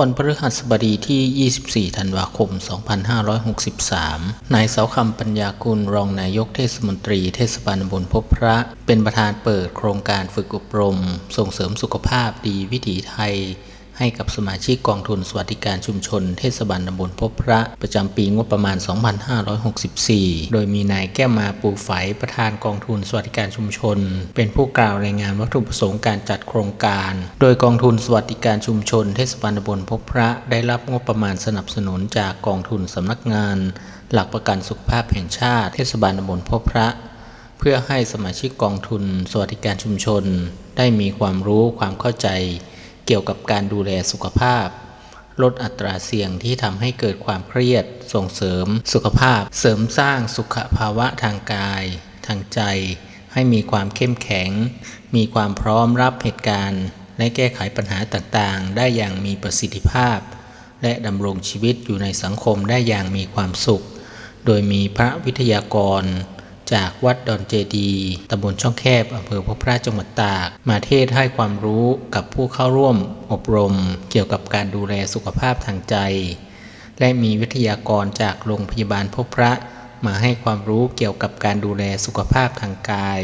วันพฤหัสบดีที่ 24 ธันวาคม 2563 นายเสาคำปัญญากุลรองนายกเทศมนตรีเทศบาลบนพบพระ เป็นประธานเปิดโครงการฝึกอบรม ส่งเสริมสุขภาพดีวิถีไทย ให้กับสมาชิกกองทุนสวัสดิการชุมชนเทศบาลตำบลพบพระประจำปีงบประมาณ 2564 โดยมีนายแก้วมาปูไฝประธานกองทุนสวัสดิการชุมชน เป็นผู้กล่าวรายงานวัตถุประสงค์การจัดโครงการ โดยกองทุนสวัสดิการชุมชนเทศบาลตำบลพบพระได้รับงบประมาณสนับสนุนจากกองทุนสำนักงาน หลักประกันสุขภาพแห่งชาติเทศบาลตำบลพบพระเพื่อให้สมาชิกกองทุนสวัสดิการชุมชน ได้มีความรู้ความเข้าใจ เกี่ยวกับการดูแลสุขภาพ ลดอัตราเสี่ยงที่ทำให้เกิดความเครียด ส่งเสริมสุขภาพ เสริมสร้างสุขภาวะทางกาย ทางใจ ให้มีความเข้มแข็ง มีความพร้อมรับเหตุการณ์ และแก้ไขปัญหาต่างๆ ได้อย่างมีประสิทธิภาพ และดำรงชีวิตอยู่ในสังคมได้อย่างมีความสุข โดยมีพระวิทยากร จากวัดดอนเจดีตำบลช่องแคบอำเภอพบพระจังหวัดตาก มาเทศให้ความรู้กับผู้เข้าร่วมอบรม เกี่ยวกับการดูแลสุขภาพทางใจ และมีวิทยากรจากโรงพยาบาลพบพระ มาให้ความรู้เกี่ยวกับการดูแลสุขภาพทางกาย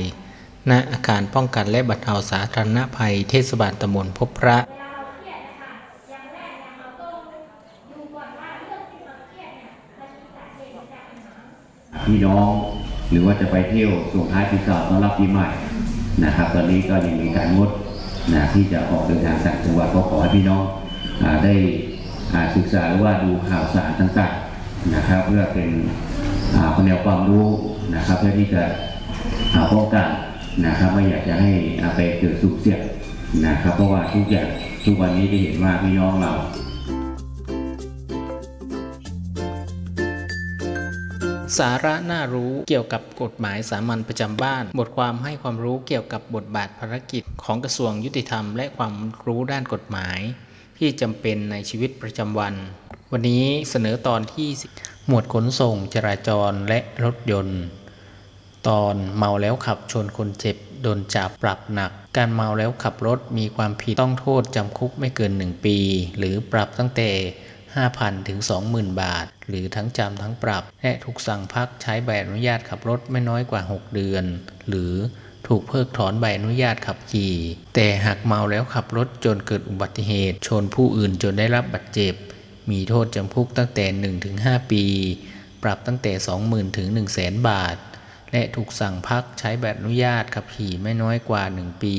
ณ อาคารป้องกันและบรรเทาสาธารณภัยเทศบาลตำบลพบพระเวลาเราเครียดนะคะองแครียดเนี่ยมันมีสาเหตุมาจากปัญหาพี่น้อง หรือว่าจะไปเที่ยวส่งท้ายปีเก่าต้อนรับปีใหม่นะครับ ตอนนี้ก็ยังมีการงดนะที่จะออกเดินทางต่างจังหวัดก็ขอให้พี่น้องอได้อ่าศึกษาหรือว่าดูข่าวสารต่างๆนะครับเพื่อเป็นแนวความรู้นะครับเพื่อที่จะอ่าป้องกันนะครับไม่อยากจะให้อ่าไปเกิดสุขเสียดนะครับเพราะว่าทุกอย่างทุกวันนี้จะเห็นว่าพี่น้องเรา สาระน่ารู้เกี่ยวกับกฎหมายสามัญประจำบ้าน บทความให้ความรู้เกี่ยวกับบทบาทภารกิจของกระทรวงยุติธรรม และความรู้ด้านกฎหมาย ที่จำเป็นในชีวิตประจำวัน วันนี้เสนอตอนที่ หมวดขนส่งจราจรและรถยนต์ ตอนเมาแล้วขับชนคนเจ็บโดนจับปรับหนัก การเมาแล้วขับรถมีความผิดต้องโทษจำคุกไม่เกิน 1 ปี หรือปรับตั้งแต่ 5,000 ถึง 20,000 บาท หรือทั้งจำทั้งปรับ และถูกสั่งพักใช้ใบอนุญาตขับรถไม่น้อยกว่า 6 เดือน หรือถูกเพิกถอนใบอนุญาตขับขี่ แต่หากเมาแล้วขับรถจนเกิดอุบัติเหตุ ชนผู้อื่นจนได้รับบาดเจ็บ มีโทษจำคุกตั้งแต่ 1-5 ปี ปรับตั้งแต่ 20,000 ถึง 100,000 บาท และถูกสั่งพักใช้ใบอนุญาตขับขี่ไม่น้อยกว่า 1 ปี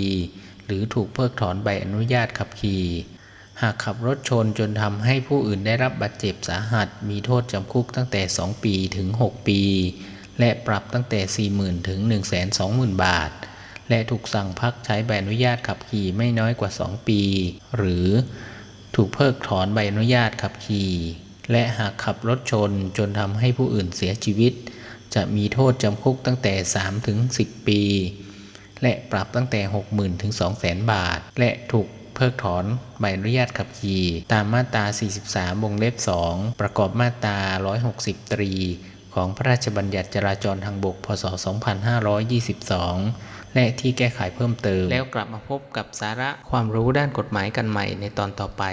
หรือถูกเพิกถอนใบอนุญาตขับขี่ หากขับรถชนจนทำให้ผู้อื่นได้รับบาดเจ็บสาหัส มีโทษจำคุกตั้งแต่ 2 ปีถึง 6 ปี และปรับตั้งแต่ 40,000 ถึง 120,000 บาท และถูกสั่งพักใช้ใบอนุญาตขับขี่ไม่น้อยกว่า 2 ปี หรือถูกเพิกถอนใบอนุญาตขับขี่และหากขับรถชนจนทำให้ผู้อื่นเสียชีวิต จะมีโทษจำคุกตั้งแต่ 3 ถึง 10 ปี และปรับตั้งแต่ 60,000 ถึง 200,000 บาท และถูก เพิกถอนใบอนุญาตขับขี่ ตามมาตรา 43 วงเล็บ 2 ประกอบมาตรา 160 ตรี ของพระราชบัญญัติจราจรทางบก พศ 2522 และที่แก้ไขเพิ่มเติม แล้วกลับมาพบกับสาระความรู้ด้านกฎหมายกันใหม่ในตอนต่อไป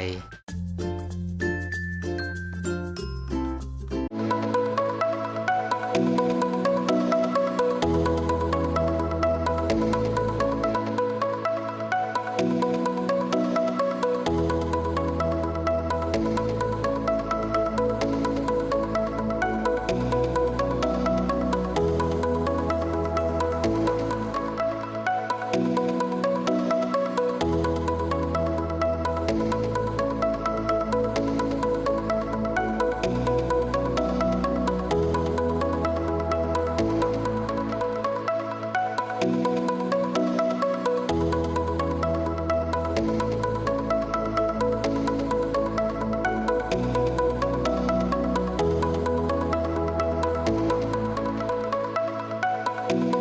เ